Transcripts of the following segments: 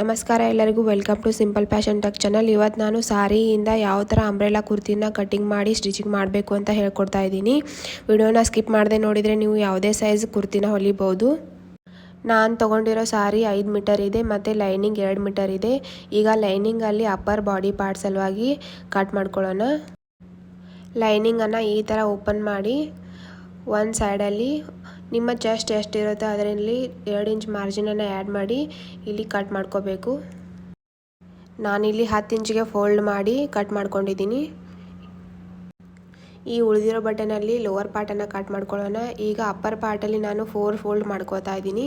ನಮಸ್ಕಾರ ಎಲ್ಲರಿಗೂ, welcome to simple fashion tuck channel. ಇವತ್ತು ನಾನು ಸಾರಿಯಿಂದ ಯಾವ ಥರ ಅಂಬ್ರೆಲಾ ಕುರ್ತಿನ ಕಟಿಂಗ್ ಮಾಡಿ ಸ್ಟಿಚಿಂಗ್ ಮಾಡಬೇಕು ಅಂತ ಹೇಳ್ಕೊಡ್ತಾ ಇದ್ದೀನಿ. ವಿಡಿಯೋನ ಸ್ಕಿಪ್ ಮಾಡದೆ ನೋಡಿದರೆ ನೀವು ಯಾವುದೇ ಸೈಜ್ ಕುರ್ತಿನ ಹೊಲಿಬೋದು. ನಾನು ತೊಗೊಂಡಿರೋ ಸಾರಿ ಐದು ಮೀಟರ್ ಇದೆ, ಮತ್ತು ಲೈನಿಂಗ್ ಎರಡು ಮೀಟರ್ ಇದೆ. ಈಗ ಲೈನಿಂಗಲ್ಲಿ ಅಪ್ಪರ್ ಬಾಡಿ ಪಾರ್ಟ್ ಸಲುವಾಗಿ ಕಟ್ ಮಾಡ್ಕೊಳ್ಳೋಣ. ಲೈನಿಂಗನ್ನು ಈ ಥರ ಓಪನ್ ಮಾಡಿ, ಒಂದು ಸೈಡಲ್ಲಿ ನಿಮ್ಮ ಚೆಸ್ಟ್ ಎಷ್ಟಿರುತ್ತೆ ಅದರಲ್ಲಿ ಎರಡು ಇಂಚ್ ಮಾರ್ಜಿನನ್ನು ಆ್ಯಡ್ ಮಾಡಿ ಇಲ್ಲಿ ಕಟ್ ಮಾಡ್ಕೋಬೇಕು. ನಾನಿಲ್ಲಿ ಹತ್ತು ಇಂಚಿಗೆ ಫೋಲ್ಡ್ ಮಾಡಿ ಕಟ್ ಮಾಡ್ಕೊಂಡಿದ್ದೀನಿ. ಈ ಉಳಿದಿರೋ ಬಟನಲ್ಲಿ ಲೋವರ್ ಪಾರ್ಟನ್ನು ಕಟ್ ಮಾಡ್ಕೊಳ್ಳೋಣ. ಈಗ ಅಪ್ಪರ್ ಪಾರ್ಟಲ್ಲಿ ನಾನು ಫೋರ್ ಫೋಲ್ಡ್ ಮಾಡ್ಕೋತಾ ಇದ್ದೀನಿ.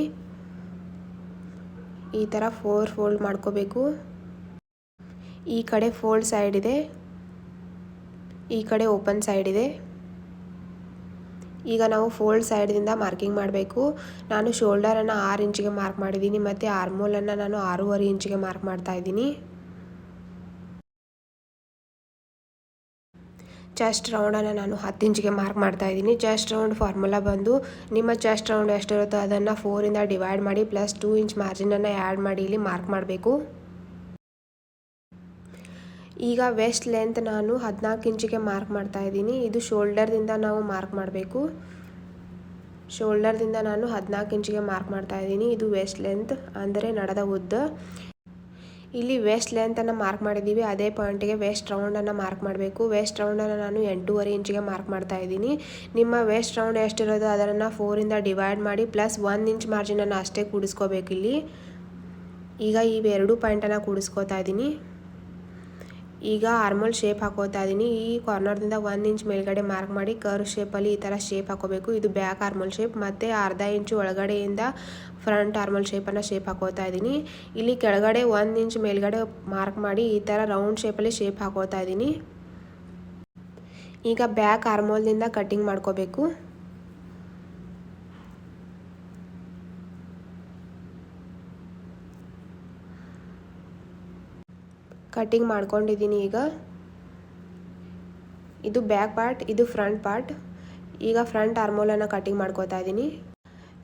ಈ ಥರ ಫೋರ್ ಫೋಲ್ಡ್ ಮಾಡ್ಕೋಬೇಕು. ಈ ಕಡೆ ಫೋಲ್ಡ್ ಸೈಡ್ ಇದೆ. ಈ ಕಡೆ ಓಪನ್ ಸೈಡ್ ಇದೆ. ಈಗ ನಾವು ಫೋಲ್ಡ್ ಸೈಡ್ದಿಂದ ಮಾರ್ಕಿಂಗ್ ಮಾಡಬೇಕು. ನಾನು ಶೋಲ್ಡರನ್ನು ಆರು ಇಂಚಿಗೆ ಮಾರ್ಕ್ ಮಾಡಿದ್ದೀನಿ ಮತ್ತು ಆರ್ಮೋಲನ್ನು ನಾನು ಆರೂವರೆ ಇಂಚಿಗೆ ಮಾರ್ಕ್ ಮಾಡ್ತಾ ಇದ್ದೀನಿ. ಚೆಸ್ಟ್ ರೌಂಡನ್ನು ನಾನು ಹತ್ತು ಇಂಚಿಗೆ ಮಾರ್ಕ್ ಮಾಡ್ತಾ ಇದ್ದೀನಿ. ಚೆಸ್ಟ್ ರೌಂಡ್ ಫಾರ್ಮುಲಾ ಬಂದು ನಿಮ್ಮ ಚೆಸ್ಟ್ ರೌಂಡ್ ಎಷ್ಟಿರುತ್ತೋ ಅದನ್ನು ಫೋರಿಂದ ಡಿವೈಡ್ ಮಾಡಿ ಪ್ಲಸ್ ಟೂ ಇಂಚ್ ಮಾರ್ಜಿನನ್ನು ಆ್ಯಡ್ ಮಾಡಿ ಇಲ್ಲಿ ಮಾರ್ಕ್ ಮಾಡಬೇಕು. ಈಗ ವೆಸ್ಟ್ ಲೆಂತ್ ನಾನು ಹದಿನಾಲ್ಕು ಇಂಚಿಗೆ ಮಾರ್ಕ್ ಮಾಡ್ತಾ ಇದ್ದೀನಿ. ಇದು ಶೋಲ್ಡರ್ದಿಂದ ನಾವು ಮಾರ್ಕ್ ಮಾಡಬೇಕು. ಶೋಲ್ಡರ್ದಿಂದ ನಾನು ಹದಿನಾಲ್ಕು ಇಂಚಿಗೆ ಮಾರ್ಕ್ ಮಾಡ್ತಾ ಇದ್ದೀನಿ. ಇದು ವೆಸ್ಟ್ ಲೆಂತ್ ಅಂದರೆ ನಡದ ಉದ್ದ. ಇಲ್ಲಿ ವೆಸ್ಟ್ ಲೆಂತನ್ನು ಮಾರ್ಕ್ ಮಾಡಿದ್ದೀವಿ. ಅದೇ ಪಾಯಿಂಟಿಗೆ ವೆಸ್ಟ್ ರೌಂಡನ್ನು ಮಾರ್ಕ್ ಮಾಡಬೇಕು. ವೆಸ್ಟ್ ರೌಂಡನ್ನು ನಾನು ಎಂಟೂವರೆ ಇಂಚಿಗೆ ಮಾರ್ಕ್ ಮಾಡ್ತಾ ಇದ್ದೀನಿ. ನಿಮ್ಮ ವೆಸ್ಟ್ ರೌಂಡ್ ಎಷ್ಟಿರೋದು ಅದನ್ನು ಫೋರಿಂದ ಡಿವೈಡ್ ಮಾಡಿ ಪ್ಲಸ್ ಒಂದು ಇಂಚ್ ಮಾರ್ಜಿನನ್ನು ಅಷ್ಟೇ ಕೂಡಿಸ್ಕೋಬೇಕು ಇಲ್ಲಿ. ಈಗ ಇವೆರಡು ಪಾಯಿಂಟನ್ನು ಕೂಡಿಸ್ಕೋತಾ ಇದ್ದೀನಿ. ಈಗ ಆರ್ಮಲ್ ಶೇಪ್ ಹಾಕೋತಾ ಇದ್ದೀನಿ ಈ ಕಾರ್ನರ್ದಿಂದ ಒಂದು ಇಂಚ್ ಮೇಲ್ಗಡೆ ಮಾರ್ಕ್ ಮಾಡಿ ಕರ್ವ್ ಶೇಪಲ್ಲಿ ಈ ಥರ ಶೇಪ್ ಹಾಕೋಬೇಕು. ಇದು ಬ್ಯಾಕ್ ಆರ್ಮಲ್ ಶೇಪ್ ಮತ್ತು ಅರ್ಧ ಇಂಚು ಒಳಗಡೆಯಿಂದ ಫ್ರಂಟ್ ಆರ್ಮಲ್ ಶೇಪನ್ನು ಶೇಪ್ ಹಾಕೋತಾ ಇದ್ದೀನಿ ಇಲ್ಲಿ ಕೆಳಗಡೆ ಒಂದು ಇಂಚ್ ಮೇಲ್ಗಡೆ ಮಾರ್ಕ್ ಮಾಡಿ ಈ ಥರ ರೌಂಡ್ ಶೇಪಲ್ಲಿ ಶೇಪ್ ಹಾಕೋತಾ ಇದ್ದೀನಿ ಈಗ ಬ್ಯಾಕ್ ಆರ್ಮೋಲ್ದಿಂದ ಕಟ್ಟಿಂಗ್ ಮಾಡ್ಕೋಬೇಕು. ಕಟ್ಟಿಂಗ್ ಮಾಡ್ಕೊಂಡಿದ್ದೀನಿ ಈಗ. ಇದು ಬ್ಯಾಕ್ ಪಾರ್ಟ್ ಇದು ಫ್ರಂಟ್ ಪಾರ್ಟ್ ಈಗ ಫ್ರಂಟ್ ಆರ್ಮೋಲನ್ನು ಕಟ್ಟಿಂಗ್ ಮಾಡ್ಕೋತಾ ಇದ್ದೀನಿ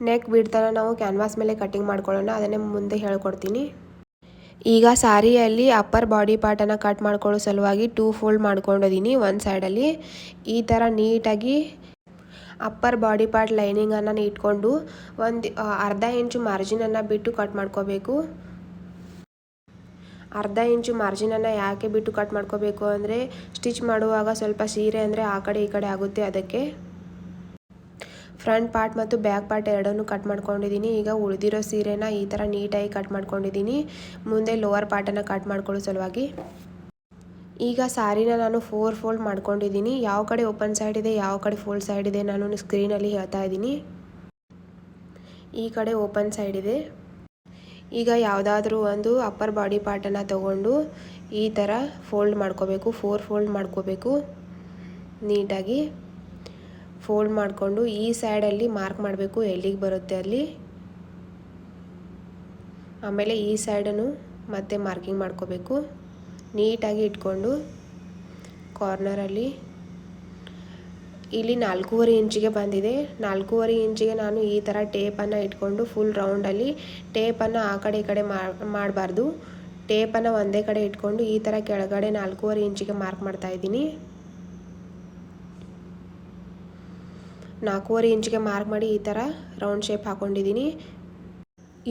ನೆಕ್ ಬಿಡ್ತಾನ ನಾವು ಕ್ಯಾನ್ವಾಸ್ ಮೇಲೆ ಕಟ್ಟಿಂಗ್ ಮಾಡ್ಕೊಳ್ಳೋಣ, ಅದನ್ನೇ ಮುಂದೆ ಹೇಳ್ಕೊಡ್ತೀನಿ. ಈಗ ಸಾರಿಯಲ್ಲಿ ಅಪ್ಪರ್ ಬಾಡಿ ಪಾರ್ಟನ್ನು ಕಟ್ ಮಾಡ್ಕೊಳ್ಳೋ ಸಲುವಾಗಿ ಟೂ ಫೋಲ್ಡ್ ಮಾಡ್ಕೊಂಡಿದ್ದೀನಿ ಒಂದು ಸೈಡಲ್ಲಿ ಈ ಥರ ನೀಟಾಗಿ ಅಪ್ಪರ್ ಬಾಡಿ ಪಾರ್ಟ್ ಲೈನಿಂಗನ್ನು ಇಟ್ಕೊಂಡು ಒಂದು, ಅರ್ಧ ಇಂಚು ಮಾರ್ಜಿನನ್ನು ಬಿಟ್ಟು ಕಟ್ ಮಾಡ್ಕೋಬೇಕು. ಅರ್ಧ ಇಂಚು ಮಾರ್ಜಿನನ್ನು ಯಾಕೆ ಬಿಟ್ಟು ಕಟ್ ಮಾಡ್ಕೋಬೇಕು ಅಂದರೆ ಸ್ಟಿಚ್ ಮಾಡುವಾಗ ಸ್ವಲ್ಪ ಸೀರೆ ಅಂದರೆ ಆ ಕಡೆ ಈ ಕಡೆ ಆಗುತ್ತೆ ಅದಕ್ಕೆ. ಫ್ರಂಟ್ ಪಾರ್ಟ್ ಮತ್ತು ಬ್ಯಾಕ್ ಪಾರ್ಟ್ ಎರಡನ್ನೂ ಕಟ್ ಮಾಡ್ಕೊಂಡಿದ್ದೀನಿ. ಈಗ ಉಳಿದಿರೋ ಸೀರೆನ ಈ ಥರ ನೀಟಾಗಿ ಕಟ್ ಮಾಡ್ಕೊಂಡಿದ್ದೀನಿ. ಮುಂದೆ ಲೋವರ್ ಪಾರ್ಟನ್ನು ಕಟ್ ಮಾಡ್ಕೊಳ್ಳೋ ಸಲುವಾಗಿ. ಈಗ ಸಾರಿನ ನಾನು ಫೋರ್ ಫೋಲ್ಡ್ ಮಾಡ್ಕೊಂಡಿದ್ದೀನಿ. ಯಾವ ಕಡೆ ಓಪನ್ ಸೈಡ್ ಇದೆ, ಯಾವ ಕಡೆ ಫೋಲ್ಡ್ ಸೈಡ್ ಇದೆ ನಾನು ಸ್ಕ್ರೀನಲ್ಲಿ ಹೇಳ್ತಾ ಇದ್ದೀನಿ. ಈ ಕಡೆ ಓಪನ್ ಸೈಡ್ ಇದೆ. ಈಗ ಯಾವುದಾದ್ರೂ ಒಂದು ಅಪ್ಪರ್ ಬಾಡಿ ಪಾರ್ಟನ್ನು ತಗೊಂಡು ಈ ಥರ ಫೋಲ್ಡ್ ಮಾಡ್ಕೋಬೇಕು ಫೋರ್ ಫೋಲ್ಡ್ ಮಾಡ್ಕೋಬೇಕು. ನೀಟಾಗಿ ಫೋಲ್ಡ್ ಮಾಡಿಕೊಂಡು ಈ ಸೈಡಲ್ಲಿ ಮಾರ್ಕ್ ಮಾಡಬೇಕು ಎಲ್ಲಿಗೆ ಬರುತ್ತೆ ಅಲ್ಲಿ. ಆಮೇಲೆ ಈ ಸೈಡನ್ನು ಮತ್ತೆ ಮಾರ್ಕಿಂಗ್ ಮಾಡ್ಕೋಬೇಕು. ನೀಟಾಗಿ ಇಟ್ಕೊಂಡು ಕಾರ್ನರಲ್ಲಿ ಇಲ್ಲಿ ನಾಲ್ಕೂವರೆ ಇಂಚಿಗೆ ಬಂದಿದೆ. ನಾಲ್ಕೂವರೆ ಇಂಚಿಗೆ ನಾನು ಈ ಥರ ಟೇಪನ್ನು ಇಟ್ಕೊಂಡು ಫುಲ್ ರೌಂಡಲ್ಲಿ ಟೇಪನ್ನು ಆ ಕಡೆ ಈ ಕಡೆ ಮಾಡಬಾರ್ದು. ಟೇಪನ್ನು ಒಂದೇ ಕಡೆ ಇಟ್ಕೊಂಡು ಈ ಥರ ಕೆಳಗಡೆ ನಾಲ್ಕೂವರೆ ಇಂಚಿಗೆ ಮಾರ್ಕ್ ಮಾಡ್ತಾ ಇದ್ದೀನಿ. ನಾಲ್ಕೂವರೆ ಇಂಚಿಗೆ ಮಾರ್ಕ್ ಮಾಡಿ ಈ ಥರ ರೌಂಡ್ ಶೇಪ್ ಹಾಕ್ಕೊಂಡಿದ್ದೀನಿ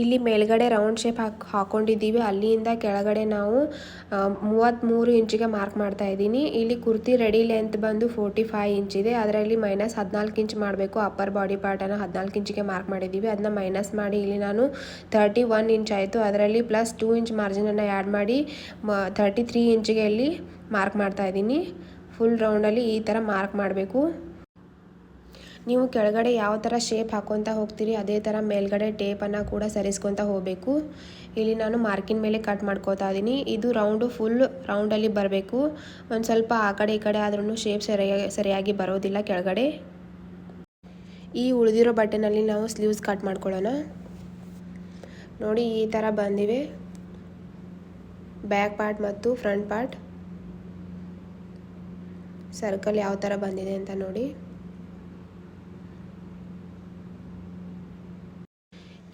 ಇಲ್ಲಿ ಮೇಲ್ಗಡೆ ರೌಂಡ್ ಶೇಪ್ ಹಾಕಿ, ಹಾಕೊಂಡಿದ್ದೀವಿ. ಅಲ್ಲಿಂದ ಕೆಳಗಡೆ ನಾವು ಮೂವತ್ತ್ಮೂರು ಇಂಚಿಗೆ ಮಾರ್ಕ್ ಮಾಡ್ತಾ ಇದ್ದೀನಿ. ಇಲ್ಲಿ ಕುರ್ತಿ ರೆಡಿ ಲೆಂತ್ ಬಂದು ಫೋರ್ಟಿ ಫೈವ್ ಇಂಚ್ ಇದೆ. ಅದರಲ್ಲಿ ಮೈನಸ್ ಹದಿನಾಲ್ಕು ಇಂಚ್ ಮಾಡಬೇಕು. ಅಪ್ಪರ್ ಬಾಡಿ ಪಾರ್ಟನ್ನು ಹದಿನಾಲ್ಕು ಇಂಚಿಗೆ ಮಾರ್ಕ್ ಮಾಡಿದ್ದೀವಿ. ಅದನ್ನ ಮೈನಸ್ ಮಾಡಿ ಇಲ್ಲಿ ನಾನು ತರ್ಟಿ ಒನ್ ಇಂಚ್ ಆಯಿತು. ಅದರಲ್ಲಿ ಪ್ಲಸ್ ಟೂ ಇಂಚ್ ಮಾರ್ಜಿನನ್ನು ಆ್ಯಡ್ ಮಾಡಿ ತರ್ಟಿ ತ್ರೀ ಇಂಚಿಗೆ ಇಲ್ಲಿ ಮಾರ್ಕ್ ಮಾಡ್ತಾ ಇದ್ದೀನಿ. ಫುಲ್ ರೌಂಡಲ್ಲಿ ಈ ಥರ ಮಾರ್ಕ್ ಮಾಡಬೇಕು. ನೀವು ಕೆಳಗಡೆ ಯಾವ ಥರ ಶೇಪ್ ಹಾಕ್ಕೊತ ಹೋಗ್ತೀರಿ, ಅದೇ ಥರ ಮೇಲ್ಗಡೆ ಟೇಪನ್ನು ಕೂಡ ಸರಿಸ್ಕೊತ ಹೋಗಬೇಕು. ಇಲ್ಲಿ ನಾನು ಮಾರ್ಕಿನ ಮೇಲೆ ಕಟ್ ಮಾಡ್ಕೋತಾ ಇದ್ದೀನಿ ಇದು ರೌಂಡು ಫುಲ್ ರೌಂಡಲ್ಲಿ ಬರಬೇಕು. ಒಂದು ಸ್ವಲ್ಪ ಆ ಕಡೆ ಈ ಕಡೆ ಆದ್ರೂ ಶೇಪ್ ಸರಿಯಾಗಿ ಸರಿಯಾಗಿ ಬರೋದಿಲ್ಲ ಕೆಳಗಡೆ. ಈ ಉಳಿದಿರೋ ಬಟ್ಟೆನಲ್ಲಿ ನಾವು ಸ್ಲೀವ್ಸ್ ಕಟ್ ಮಾಡ್ಕೊಳ್ಳೋಣ. ನೋಡಿ ಈ ಥರ ಬಂದಿವೆ. ಬ್ಯಾಕ್ ಪಾರ್ಟ್ ಮತ್ತು ಫ್ರಂಟ್ ಪಾರ್ಟ್ ಸರ್ಕಲ್ ಯಾವ ಥರ ಬಂದಿದೆ ಅಂತ ನೋಡಿ.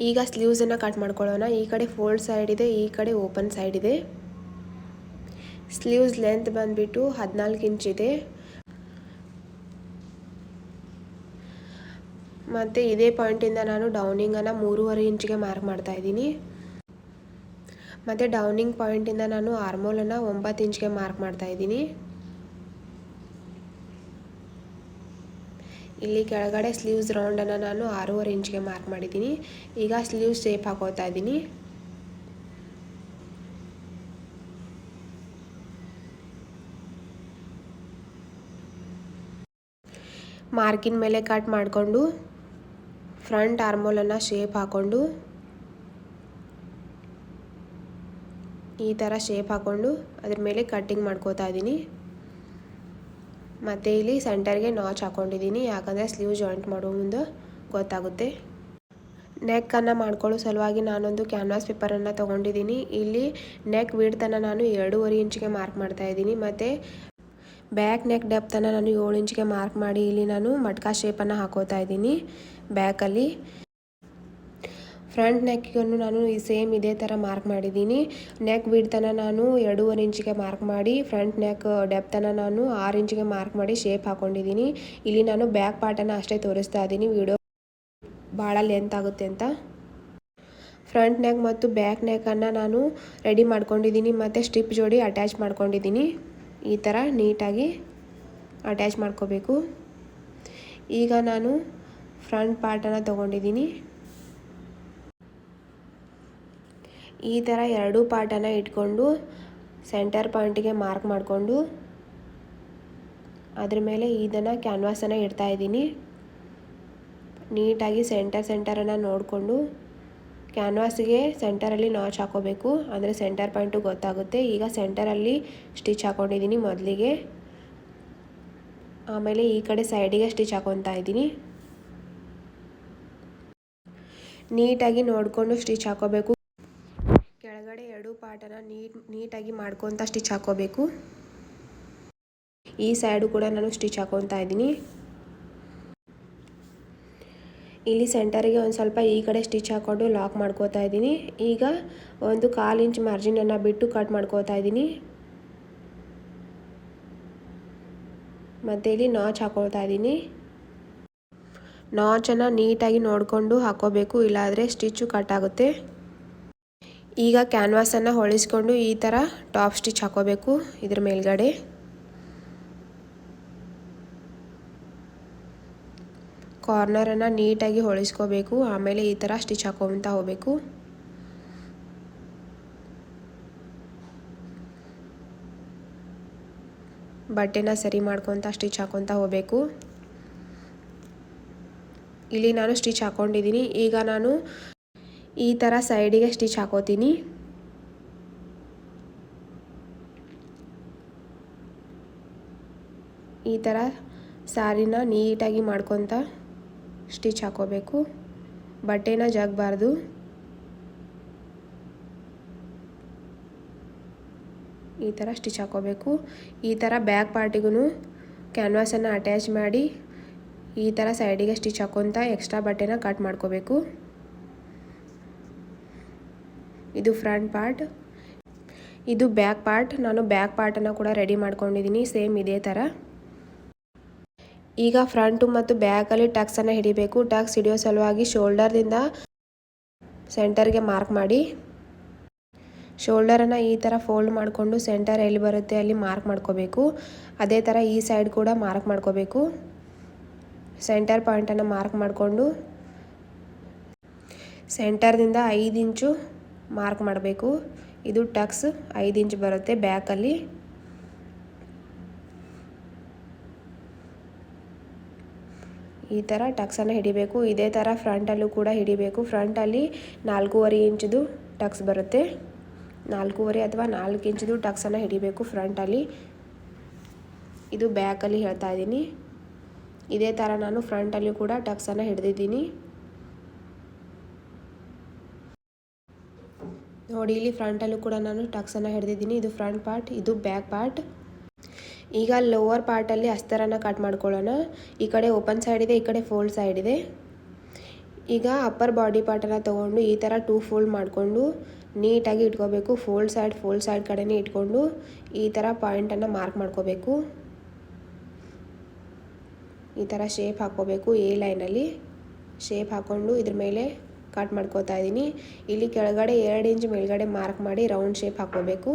ಈಗ ಸ್ಲೀವ್ಸನ್ನು ಕಟ್ ಮಾಡ್ಕೊಳ್ಳೋಣ. ಈ ಕಡೆ ಫೋಲ್ಡ್ ಸೈಡ್ ಇದೆ, ಈ ಕಡೆ ಓಪನ್ ಸೈಡ್ ಇದೆ. ಸ್ಲೀವ್ಸ್ ಲೆಂತ್ ಬಂದುಬಿಟ್ಟು ಹದಿನಾಲ್ಕು ಇಂಚ್ ಇದೆ. ಮತ್ತು ಇದೇ ಪಾಯಿಂಟಿಂದ ನಾನು ಡೌನಿಂಗನ್ನು ಮೂರುವರೆ ಇಂಚಿಗೆ ಮಾರ್ಕ್ ಮಾಡ್ತಾ ಇದ್ದೀನಿ. ಮತ್ತು ಡೌನಿಂಗ್ ಪಾಯಿಂಟಿಂದ ನಾನು ಆರ್ಮೋಲನ್ನು ಒಂಬತ್ತು ಇಂಚ್ಗೆ ಮಾರ್ಕ್ ಮಾಡ್ತಾ ಇದ್ದೀನಿ. ಇಲ್ಲಿ ಕೆಳಗಡೆ ಸ್ಲೀವ್ಸ್ ರೌಂಡನ್ನು ನಾನು ಆರೂವರೆ ಇಂಚ್ಗೆ ಮಾರ್ಕ್ ಮಾಡಿದ್ದೀನಿ. ಈಗ ಸ್ಲೀವ್ಸ್ ಶೇಪ್ ಹಾಕೋತಾ ಇದ್ದೀನಿ. ಮಾರ್ಕಿನ ಮೇಲೆ ಕಟ್ ಮಾಡಿಕೊಂಡು ಫ್ರಂಟ್ ಆರ್ಮೋಲನ್ನು ಶೇಪ್ ಹಾಕ್ಕೊಂಡು ಈ ಥರ ಶೇಪ್ ಹಾಕ್ಕೊಂಡು ಅದ್ರ ಮೇಲೆ ಕಟ್ಟಿಂಗ್ ಮಾಡ್ಕೋತಾ ಇದ್ದೀನಿ. ಮತ್ತು ಇಲ್ಲಿ ಸೆಂಟರ್ಗೆ ನಾಚ್ ಹಾಕೊಂಡಿದ್ದೀನಿ ಯಾಕಂದರೆ ಸ್ಲೀವ್ ಜಾಯಿಂಟ್ ಮಾಡೋ ಮುಂದೆ ಗೊತ್ತಾಗುತ್ತೆ. ನೆಕ್ಕನ್ನು ಮಾಡ್ಕೊಳ್ಳೋ ಸಲುವಾಗಿ ನಾನೊಂದು ಕ್ಯಾನ್ವಾಸ್ ಪೇಪರನ್ನು ತೊಗೊಂಡಿದ್ದೀನಿ ಇಲ್ಲಿ ನೆಕ್ ವಿಡ್ತನ್ನು ನಾನು ಎರಡೂವರೆ ಇಂಚಿಗೆ ಮಾರ್ಕ್ ಮಾಡ್ತಾ ಇದ್ದೀನಿ. ಮತ್ತು ಬ್ಯಾಕ್ ನೆಕ್ ಡೆಪ್ತನ್ನು ನಾನು ಏಳು ಇಂಚಿಗೆ ಮಾರ್ಕ್ ಮಾಡಿ ಇಲ್ಲಿ ನಾನು ಮಟ್ಕಾ ಶೇಪನ್ನು ಹಾಕೋತಾ ಇದ್ದೀನಿ. ಬ್ಯಾಕಲ್ಲಿ ಫ್ರಂಟ್ ನೆಕ್ಗೂ ನಾನು ಈ ಸೇಮ್ ಇದೇ ಥರ ಮಾರ್ಕ್ ಮಾಡಿದ್ದೀನಿ. ನೆಕ್ ಬಿಡ್ತನ ನಾನು ಎರಡೂವರೆ ಇಂಚಿಗೆ ಮಾರ್ಕ್ ಮಾಡಿ, ಫ್ರಂಟ್ ನೆಕ್ ಡೆಪ್ತನ ನಾನು ಆರು ಇಂಚಿಗೆ ಮಾರ್ಕ್ ಮಾಡಿ ಶೇಪ್ ಹಾಕ್ಕೊಂಡಿದ್ದೀನಿ ಇಲ್ಲಿ ನಾನು ಬ್ಯಾಕ್ ಪಾರ್ಟನ್ನು ಅಷ್ಟೇ ತೋರಿಸ್ತಾ ಇದ್ದೀನಿ. ವಿಡಿಯೋ ಭಾಳ ಲೆಂತ್ ಆಗುತ್ತೆ ಅಂತ. ಫ್ರಂಟ್ ನೆಕ್ ಮತ್ತು ಬ್ಯಾಕ್ ನೆಕನ್ನು ನಾನು ರೆಡಿ ಮಾಡ್ಕೊಂಡಿದ್ದೀನಿ ಮತ್ತು ಸ್ಟಿಪ್ ಜೋಡಿ ಅಟ್ಯಾಚ್ ಮಾಡ್ಕೊಂಡಿದ್ದೀನಿ. ಈ ಥರ ನೀಟಾಗಿ ಅಟ್ಯಾಚ್ ಮಾಡ್ಕೋಬೇಕು. ಈಗ ನಾನು ಫ್ರಂಟ್ ಪಾರ್ಟನ್ನು ತೊಗೊಂಡಿದ್ದೀನಿ. ಈ ಥರ ಎರಡೂ ಪಾರ್ಟನ್ನು ಇಟ್ಕೊಂಡು ಸೆಂಟರ್ ಪಾಯಿಂಟಿಗೆ ಮಾರ್ಕ್ ಮಾಡಿಕೊಂಡು ಅದ್ರ ಮೇಲೆ ಇದನ್ನು ಕ್ಯಾನ್ವಾಸನ್ನು ಇಡ್ತಾ ಇದ್ದೀನಿ. ನೀಟಾಗಿ ಸೆಂಟರ್ ಸೆಂಟರನ್ನು ನೋಡಿಕೊಂಡು ಕ್ಯಾನ್ವಾಸ್ಗೆ ಸೆಂಟರಲ್ಲಿ ನಾಚ್ ಹಾಕೋಬೇಕು. ಅಂದರೆ ಸೆಂಟರ್ ಪಾಯಿಂಟು ಗೊತ್ತಾಗುತ್ತೆ. ಈಗ ಸೆಂಟರಲ್ಲಿ ಸ್ಟಿಚ್ ಹಾಕ್ಕೊಂಡಿದ್ದೀನಿ ಮೊದಲಿಗೆ. ಆಮೇಲೆ ಈ ಕಡೆ ಸೈಡಿಗೆ ಸ್ಟಿಚ್ ಹಾಕೊತಾ ಇದ್ದೀನಿ. ನೀಟಾಗಿ ನೋಡಿಕೊಂಡು ಸ್ಟಿಚ್ ಹಾಕೋಬೇಕು. ಎರಡು ನೀಟ್, ನೀಟಾಗಿ ಮಾಡ್ಕೊತ ಸ್ಟಿಚ್ ಹಾಕೋಬೇಕು. ಈ ಸೈಡು ಕೂಡ ನಾನು ಸ್ಟಿಚ್ ಹಾಕೊತಾ ಇದ್ದೀನಿ. ಇಲ್ಲಿ ಸೆಂಟರಿಗೆ ಒಂದು ಸ್ವಲ್ಪ ಈ ಕಡೆ ಸ್ಟಿಚ್ ಹಾಕ್ಕೊಂಡು ಲಾಕ್ ಮಾಡ್ಕೋತಾ ಇದ್ದೀನಿ. ಈಗ ಒಂದು ಕಾಲು ಇಂಚ್ ಮಾರ್ಜಿನನ್ನು ಬಿಟ್ಟು ಕಟ್ ಮಾಡ್ಕೋತಾ ಇದ್ದೀನಿ. ಮತ್ತು ಇಲ್ಲಿ ನಾಚ್ ಹಾಕೊಳ್ತಾ ಇದ್ದೀನಿ. ನಾಚನ್ನು ನೀಟಾಗಿ ನೋಡಿಕೊಂಡು ಹಾಕೋಬೇಕು, ಇಲ್ಲಾದರೆ ಸ್ಟಿಚ್ಚು ಕಟ್ ಆಗುತ್ತೆ. ಈಗ ಕ್ಯಾನ್ವಾಸನ್ನು ಹೊಳಿಸ್ಕೊಂಡು ಈ ಥರ ಟಾಪ್ ಸ್ಟಿಚ್ ಹಾಕೋಬೇಕು ಇದ್ರ ಮೇಲ್ಗಡೆ. ಕಾರ್ನರನ್ನು ನೀಟಾಗಿ ಹೊಳಿಸ್ಕೋಬೇಕು ಆಮೇಲೆ ಈ ಥರ ಸ್ಟಿಚ್ ಹಾಕೊತ ಹೋಗಬೇಕು. ಬಟ್ಟೆನ ಸರಿ ಮಾಡ್ಕೊತ ಸ್ಟಿಚ್ ಹಾಕೊತ ಹೋಗಬೇಕು. ಇಲ್ಲಿ ನಾನು ಸ್ಟಿಚ್ ಹಾಕ್ಕೊಂಡಿದ್ದೀನಿ ಈಗ ನಾನು ಈ ಥರ ಸೈಡಿಗೆ ಸ್ಟಿಚ್ ಹಾಕೋತೀನಿ. ಈ ಥರ ಸಾರಿನ ನೀಟಾಗಿ ಮಾಡ್ಕೊತ ಸ್ಟಿಚ್ ಹಾಕೋಬೇಕು. ಬಟ್ಟೆನ ಜಗಬಾರ್ದು. ಈ ಥರ ಸ್ಟಿಚ್ ಹಾಕೋಬೇಕು. ಈ ಥರ ಬ್ಯಾಕ್ ಪಾರ್ಟಿಗೂ ಕ್ಯಾನ್ವಾಸನ್ನು ಅಟ್ಯಾಚ್ ಮಾಡಿ ಈ ಥರ ಸೈಡಿಗೆ ಸ್ಟಿಚ್ ಹಾಕೊತ ಎಕ್ಸ್ಟ್ರಾ ಬಟ್ಟೆನ ಕಟ್ ಮಾಡ್ಕೋಬೇಕು. ಇದು ಫ್ರಂಟ್ ಪಾರ್ಟ್, ಇದು ಬ್ಯಾಕ್ ಪಾರ್ಟ್. ನಾನು ಬ್ಯಾಕ್ ಪಾರ್ಟನ್ನು ಕೂಡ ರೆಡಿ ಮಾಡ್ಕೊಂಡಿದ್ದೀನಿ, ಸೇಮ್ ಇದೇ ಥರ. ಈಗ ಫ್ರಂಟು ಮತ್ತು ಬ್ಯಾಕಲ್ಲಿ ಟಕ್ಸನ್ನು ಹಿಡಿಬೇಕು. ಟಕ್ಸ್ ಹಿಡಿಯೋ ಸಲುವಾಗಿ ಶೋಲ್ಡರ್ದಿಂದ ಸೆಂಟರ್ಗೆ ಮಾರ್ಕ್ ಮಾಡಿ. ಶೋಲ್ಡರನ್ನು ಈ ಥರ ಫೋಲ್ಡ್ ಮಾಡಿಕೊಂಡು ಸೆಂಟರ್ ಎಲ್ಲಿ ಬರುತ್ತೆ ಅಲ್ಲಿ ಮಾರ್ಕ್ ಮಾಡ್ಕೋಬೇಕು. ಅದೇ ಥರ ಈ ಸೈಡ್ ಕೂಡ ಮಾರ್ಕ್ ಮಾಡ್ಕೋಬೇಕು. ಸೆಂಟರ್ ಪಾಯಿಂಟನ್ನು ಮಾರ್ಕ್ ಮಾಡಿಕೊಂಡು ಸೆಂಟರ್ದಿಂದ ಐದು ಇಂಚು ಮಾರ್ಕ್ ಮಾಡಬೇಕು. ಇದು ಟಕ್ಸ್ ಐದು ಇಂಚ್ ಬರುತ್ತೆ ಬ್ಯಾಕಲ್ಲಿ ಈ ಥರ ಟಕ್ಸನ್ನು ಹಿಡಿಬೇಕು. ಇದೇ ಥರ ಫ್ರಂಟಲ್ಲೂ ಕೂಡ ಹಿಡಿಬೇಕು. ಫ್ರಂಟಲ್ಲಿ ನಾಲ್ಕೂವರೆ ಇಂಚ್ದು ಟಕ್ಸ್ ಬರುತ್ತೆ. ನಾಲ್ಕೂವರೆ ಅಥವಾ ನಾಲ್ಕು ಇಂಚ್ದು ಟಕ್ಸನ್ನು ಹಿಡಿಬೇಕು ಫ್ರಂಟಲ್ಲಿ ಇದು ಬ್ಯಾಕಲ್ಲಿ ಹೇಳ್ತಾ ಇದ್ದೀನಿ. ಇದೇ ಥರ ನಾನು ಫ್ರಂಟಲ್ಲಿ ಕೂಡ ಟಕ್ಸನ್ನು ಹಿಡಿದಿದ್ದೀನಿ. ನೋಡಿ, ಇಲ್ಲಿ ಫ್ರಂಟಲ್ಲೂ ಕೂಡ ನಾನು ಟಕ್ಸನ್ನು ಹಿಡಿದಿದ್ದೀನಿ. ಇದು ಫ್ರಂಟ್ ಪಾರ್ಟ್ ಇದು ಬ್ಯಾಕ್ ಪಾರ್ಟ್ ಈಗ ಲೋವರ್ ಪಾರ್ಟಲ್ಲಿ ಅಸ್ತರನ್ನು ಕಟ್ ಮಾಡ್ಕೊಳ್ಳೋಣ. ಈ ಕಡೆ ಓಪನ್ ಸೈಡ್ ಇದೆ, ಈ ಕಡೆ ಫೋಲ್ಡ್ ಸೈಡ್ ಇದೆ. ಈಗ ಅಪ್ಪರ್ ಬಾಡಿ ಪಾರ್ಟನ್ನು ತೊಗೊಂಡು ಈ ಥರ ಟೂ ಫೋಲ್ಡ್ ಮಾಡಿಕೊಂಡು ನೀಟಾಗಿ ಇಟ್ಕೋಬೇಕು. ಫೋಲ್ಡ್ ಸೈಡ್ ಫೋಲ್ಡ್ ಸೈಡ್ ಕಡೆನೇ ಇಟ್ಕೊಂಡು ಈ ಥರ ಪಾಯಿಂಟನ್ನು ಮಾರ್ಕ್ ಮಾಡ್ಕೋಬೇಕು. ಈ ಥರ ಶೇಪ್ ಹಾಕ್ಕೋಬೇಕು ಎ ಲೈನಲ್ಲಿ ಶೇಪ್ ಹಾಕ್ಕೊಂಡು ಇದ್ರ ಮೇಲೆ ಕಟ್ ಮಾಡ್ಕೋತಾ ಇದ್ದೀನಿ. ಇಲ್ಲಿ ಕೆಳಗಡೆ ಎರಡು ಇಂಚ್, ಮೇಲ್ಗಡೆ ಮಾರ್ಕ್ ಮಾಡಿ ರೌಂಡ್ ಶೇಪ್ ಹಾಕ್ಕೋಬೇಕು.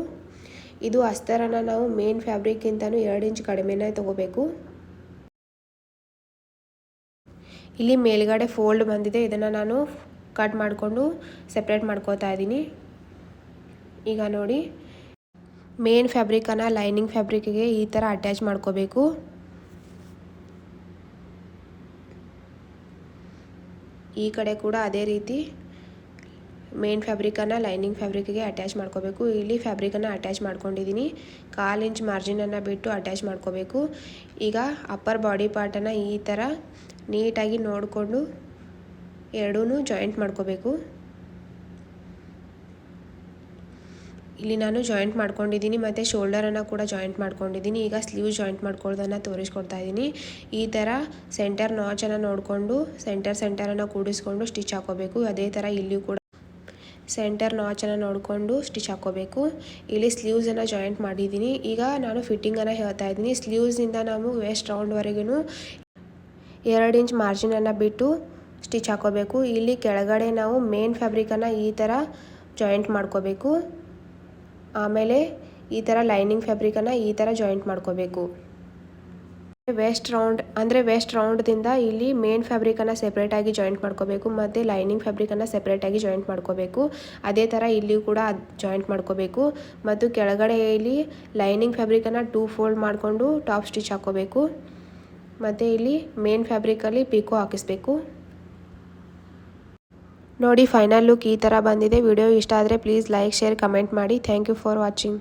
ಇದು ಅಸ್ತರನ ನಾವು ಮೇನ್ ಫ್ಯಾಬ್ರಿಕ್ಗಿಂತನೂ ಎರಡು ಇಂಚ್ ಕಡಿಮೆನೇ ತೊಗೋಬೇಕು. ಇಲ್ಲಿ ಮೇಲ್ಗಡೆ ಫೋಲ್ಡ್ ಬಂದಿದೆ. ಇದನ್ನು ನಾನು ಕಟ್ ಮಾಡಿಕೊಂಡು ಸಪ್ರೇಟ್ ಮಾಡ್ಕೋತಾ ಇದ್ದೀನಿ. ಈಗ ನೋಡಿ ಮೇನ್ ಫ್ಯಾಬ್ರಿಕನ್ನು ಲೈನಿಂಗ್ ಫ್ಯಾಬ್ರಿಕ್ಗೆ ಈ ಥರ ಅಟ್ಯಾಚ್ ಮಾಡ್ಕೋಬೇಕು. ಈ ಕಡೆ ಕೂಡ ಅದೇ ರೀತಿ ಮೇನ್ ಫ್ಯಾಬ್ರಿಕನ್ನು ಲೈನಿಂಗ್ ಫ್ಯಾಬ್ರಿಕ್ಗೆ ಅಟ್ಯಾಚ್ ಮಾಡ್ಕೋಬೇಕು. ಇಲ್ಲಿ ಫ್ಯಾಬ್ರಿಕನ್ನು ಅಟ್ಯಾಚ್ ಮಾಡ್ಕೊಂಡಿದ್ದೀನಿ ಕಾಲು ಇಂಚ್ ಮಾರ್ಜಿನನ್ನು ಬಿಟ್ಟು ಅಟ್ಯಾಚ್ ಮಾಡ್ಕೋಬೇಕು. ಈಗ ಅಪ್ಪರ್ ಬಾಡಿ ಪಾರ್ಟನ್ನು ಈ ಥರ ನೀಟಾಗಿ ನೋಡಿಕೊಂಡು ಎರಡೂ ಜಾಯಿಂಟ್ ಮಾಡ್ಕೋಬೇಕು. ಇಲ್ಲಿ ನಾನು ಜಾಯಿಂಟ್ ಮಾಡ್ಕೊಂಡಿದ್ದೀನಿ, ಮತ್ತು ಶೋಲ್ಡರನ್ನು ಕೂಡ ಜಾಯಿಂಟ್ ಮಾಡ್ಕೊಂಡಿದ್ದೀನಿ. ಈಗ ಸ್ಲೀವ್ ಜಾಯಿಂಟ್ ಮಾಡ್ಕೊಳ್ಳೋದನ್ನು ತೋರಿಸ್ಕೊಡ್ತಾ ಇದ್ದೀನಿ ಈ ಥರ ಸೆಂಟರ್ ನಾಚನ್ನು ನೋಡಿಕೊಂಡು ಸೆಂಟರ್ ಸೆಂಟರನ್ನು ಕೂಡಿಸ್ಕೊಂಡು ಸ್ಟಿಚ್ ಹಾಕೋಬೇಕು. ಅದೇ ಥರ ಇಲ್ಲಿಯೂ ಕೂಡ ಸೆಂಟರ್ ನಾಚನ್ನು ನೋಡಿಕೊಂಡು ಸ್ಟಿಚ್ ಹಾಕ್ಕೋಬೇಕು ಇಲ್ಲಿ ಸ್ಲೀವ್ಸನ್ನು ಜಾಯಿಂಟ್ ಮಾಡಿದ್ದೀನಿ. ಈಗ ನಾನು ಫಿಟ್ಟಿಂಗನ್ನು ಹೇಳ್ತಾ ಇದ್ದೀನಿ ಸ್ಲೀವ್ಸಿಂದ ನಾವು ವೇಸ್ಟ್ ರೌಂಡ್ವರೆಗೂ ಎರಡು ಇಂಚ್ ಮಾರ್ಜಿನನ್ನು ಬಿಟ್ಟು ಸ್ಟಿಚ್ ಹಾಕೋಬೇಕು. ಇಲ್ಲಿ ಕೆಳಗಡೆ ನಾವು ಮೇನ್ ಫ್ಯಾಬ್ರಿಕನ್ನು ಈ ಥರ ಜಾಯಿಂಟ್ ಮಾಡ್ಕೋಬೇಕು. ಆಮೇಲೆ ಈ ಥರ ಲೈನಿಂಗ್ ಫ್ಯಾಬ್ರಿಕನ್ನು ಈ ಥರ ಜಾಯಿಂಟ್ ಮಾಡ್ಕೋಬೇಕು. ವೆಸ್ಟ್ ರೌಂಡ್, ಅಂದರೆ ವೆಸ್ಟ್ ರೌಂಡ್ದಿಂದ ಇಲ್ಲಿ ಮೇನ್ ಫ್ಯಾಬ್ರಿಕನ್ನು ಸೆಪ್ರೇಟಾಗಿ ಜಾಯಿಂಟ್ ಮಾಡ್ಕೋಬೇಕು, ಮತ್ತು ಲೈನಿಂಗ್ ಫ್ಯಾಬ್ರಿಕನ್ನು ಸೆಪ್ರೇಟಾಗಿ ಜಾಯಿಂಟ್ ಮಾಡ್ಕೋಬೇಕು. ಅದೇ ಥರ ಇಲ್ಲಿಯೂ ಕೂಡ ಜಾಯಿಂಟ್ ಮಾಡ್ಕೋಬೇಕು, ಮತ್ತು ಕೆಳಗಡೆ ಇಲ್ಲಿ ಲೈನಿಂಗ್ ಫ್ಯಾಬ್ರಿಕನ್ನು ಟೂ ಫೋಲ್ಡ್ ಮಾಡಿಕೊಂಡು ಟಾಪ್ ಸ್ಟಿಚ್ ಹಾಕ್ಕೋಬೇಕು ಮತ್ತು ಇಲ್ಲಿ ಮೇನ್ ಫ್ಯಾಬ್ರಿಕಲ್ಲಿ ಪಿಕೋ ಹಾಕಿಸ್ಬೇಕು. ನೋಡಿ ಫೈನಲ್ ಲುಕ್ ಈ ಥರ ಬಂದಿದೆ. ವಿಡಿಯೋ ಇಷ್ಟ ಆದರೆ ಪ್ಲೀಸ್ ಲೈಕ್ ಶೇರ್ ಕಮೆಂಟ್ ಮಾಡಿ. Thank you for watching